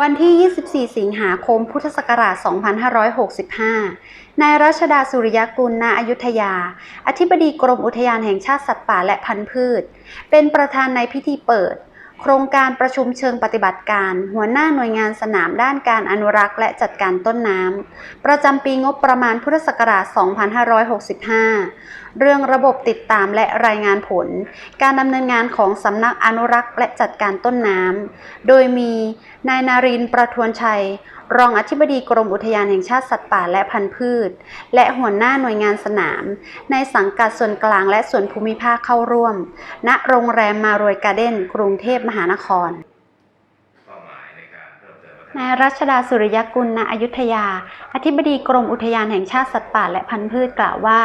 วันที่ 24 สิงหาคม พุทธศักราช 2565 นายรัชดาสุริยกุล ณ อยุธยา อธิบดีกรมอุทยานแห่งชาติสัตว์ป่าและพันธุ์พืช เป็นประธานในพิธีเปิด โครงการประชุมเชิงปฏิบัติการ หัวหน้าหน่วยงานสนามด้านการอนุรักษ์และจัดการต้นน้ำ ประจำปีงบประมาณพุทธศักราช 2565เรื่องระบบติดตามและรายงานผล การดำเนินงานของสำนักอนุรักษ์และจัดการต้นน้ำ โดยมีนายนารินทร์ประทวนชัย รองอธิบดีกรมอุทยานแห่งชาติสัตว์ป่าและพันธุ์พืช และหัวหน้าหน่วยงานสนาม ในสังกัดส่วนกลางและส่วนภูมิภาคเข้าร่วม ณโรงแรมมารวยการ์เด้น กรุงเทพมหานครเป้าหมายในการเพิ่มเติมนายรัชดาสุริยกุลณอยุธยา อธิบดีกรมอุทยานแห่งชาติสัตว์ป่าและพันธุ์พืชกล่าวว่า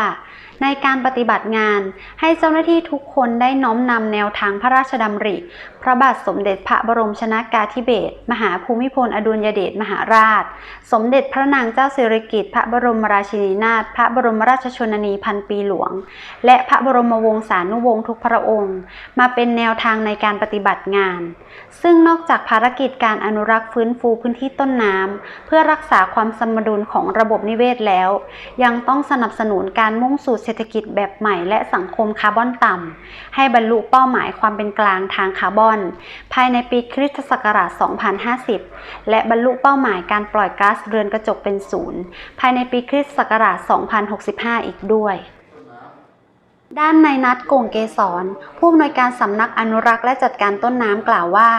ในการปฏิบัติงาน ให้เจ้าหน้าที่ทุกคนได้น้อมนำแนวทางพระราชดำริ พระบาทสมเด็จพระบรมชนากาธิเบศรมหาภูมิพลอดุลยเดชมหาราช สมเด็จพระนางเจ้าสิริกิติ์พระบรมราชินีนาถพระบรมราชชนนีพันปีหลวง และพระบรมวงศานุวงศ์ทุกพระองค์ มาเป็นแนวทางในการปฏิบัติงาน ซึ่งนอกจากภารกิจการอนุรักษ์ฟื้นฟูพื้นที่ต้นน้ำเพื่อรักษาความสมดุลของระบบนิเวศแล้ว ยังต้องสนับสนุนการมุ่งสู่เศรษฐกิจแบบใหม่และสังคมคาร์บอนต่ำ ให้บรรลุเป้าหมายความเป็นกลางทางคาร์บอน ภายในปีคริสตศักราช 2050 และบรรลุเป้าหมายการปล่อยก๊าซเรือนกระจกเป็นศูนย์ภายในปีคริสตศักราช 2065 อีกด้วย ด้านนายนัทกงเกษรผู้อำนวยการสำนักอนุรักษ์และจัดการต้นน้ำกล่าวว่า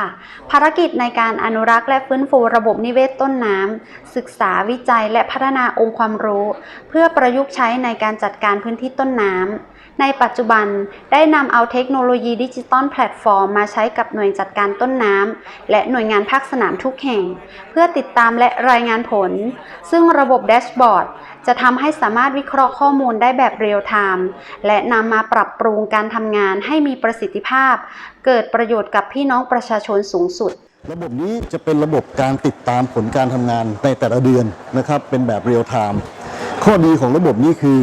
ภารกิจในการอนุรักษ์และฟื้นฟูระบบนิเวศต้นน้ำศึกษาวิจัยและพัฒนาองค์ความรู้ เพื่อประยุกต์ใช้ในการจัดการพื้นที่ต้นน้ำ ในปัจจุบันได้นำเอาเทคโนโลยีดิจิตอลแพลตฟอร์มมาใช้กับหน่วยจัดการต้นน้ำและหน่วยงานภาคสนามทุกแห่ง เพื่อติดตามและรายงานผล ซึ่งระบบแดชบอร์ดจะทำให้สามารถวิเคราะห์ข้อมูลได้แบบเรียลไทม์และนำมาปรับปรุงการทำงานให้มีประสิทธิภาพ เกิดประโยชน์กับพี่น้องประชาชนสูงสุด ระบบนี้จะเป็นระบบการติดตามผลการทำงานในแต่ละเดือนนะครับเป็นแบบเรียลไทม์ข้อดีของระบบนี้คือ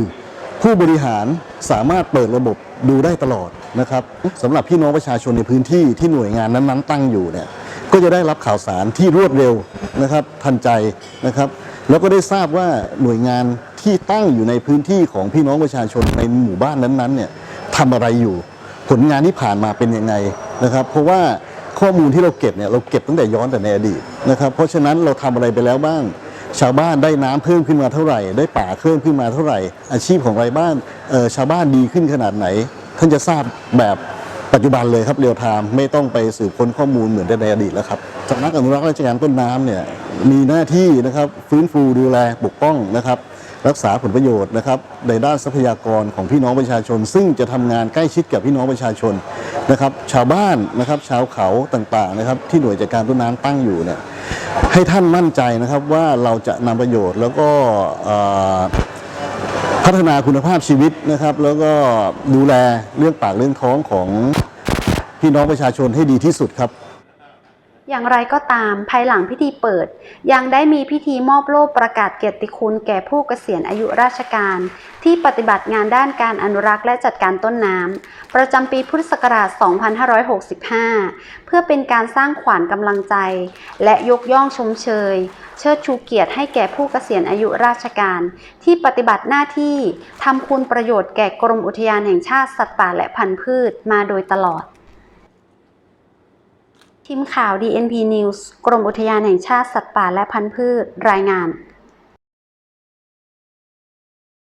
ผู้บริหารสามารถเปิดระบบดูได้ตลอดนะครับสำหรับพี่น้องประชาชนในพื้นที่ที่หน่วยงานนั้นๆ ตั้งอยู่เนี่ยก็จะได้รับข่าวสารที่รวดเร็วนะครับทันใจนะครับ แล้วก็ได้ทราบว่าหน่วยงานที่ตั้งอยู่ในพื้นที่ของพี่น้องประชาชนในหมู่บ้านนั้นๆเนี่ยทำอะไรอยู่ ผลงานที่ผ่านมาเป็นยังไงนะครับ เพราะว่าข้อมูลที่เราเก็บเนี่ยเราเก็บตั้งแต่ย้อนแต่ในอดีตนะครับ เพราะฉะนั้นเราทำอะไรไปแล้วบ้าง ชาวบ้านได้น้ำเพิ่มขึ้นมาเท่าไหร่ ได้ป่าเพิ่มขึ้นมาเท่าไหร่ อาชีพของไรบ้านเออชาวบ้านดีขึ้นขนาดไหน ท่านจะทราบแบบปัจจุบันเลยครับเรียลไทม์ไม่ต้องไปสืบค้นข้อมูลเหมือนในอดีตแล้วครับสำนักอนุรักษ์ราชการต้นน้ำเนี่ยมีหน้าที่นะครับฟื้นฟูดูแลปกป้องนะครับ รักษาผลประโยชน์นะครับในด้านทรัพยากรของพี่น้องประชาชน ซึ่งจะทำงานใกล้ชิดกับพี่น้องประชาชนนะครับ ชาวบ้านนะครับ ชาวเขาต่างๆนะครับ ที่หน่วยจัดการต้นน้ำตั้งอยู่เนี่ยให้ท่านมั่นใจนะครับว่าเราจะนำประโยชน์แล้วก็พัฒนาคุณภาพชีวิตนะครับ แล้วก็ดูแลเรื่องปากเรื่องท้องของพี่น้องประชาชนให้ดีที่สุดครับ อย่างไรก็ตามภายหลังพิธีเปิด ยังได้มีพิธีมอบโล่ประกาศเกียรติคุณแก่ผู้เกษียณอายุราชการ ที่ปฏิบัติงานด้านการอนุรักษ์และจัดการต้นน้ำประจำปีพุทธศักราช 2565 เพื่อเป็นการสร้างขวัญกำลังใจ และยกย่องชมเชย เชิดชูเกียรติให้แก่ผู้เกษียณอายุราชการ ที่ปฏิบัติหน้าที่ทำคุณประโยชน์แก่กรมอุทยานแห่งชาติสัตว์ป่าและพันธุ์พืชมาโดยตลอด ทีมข่าว DNP News กรมอุทยานแห่งชาติสัตว์ป่าและพันธุ์พืช รายงาน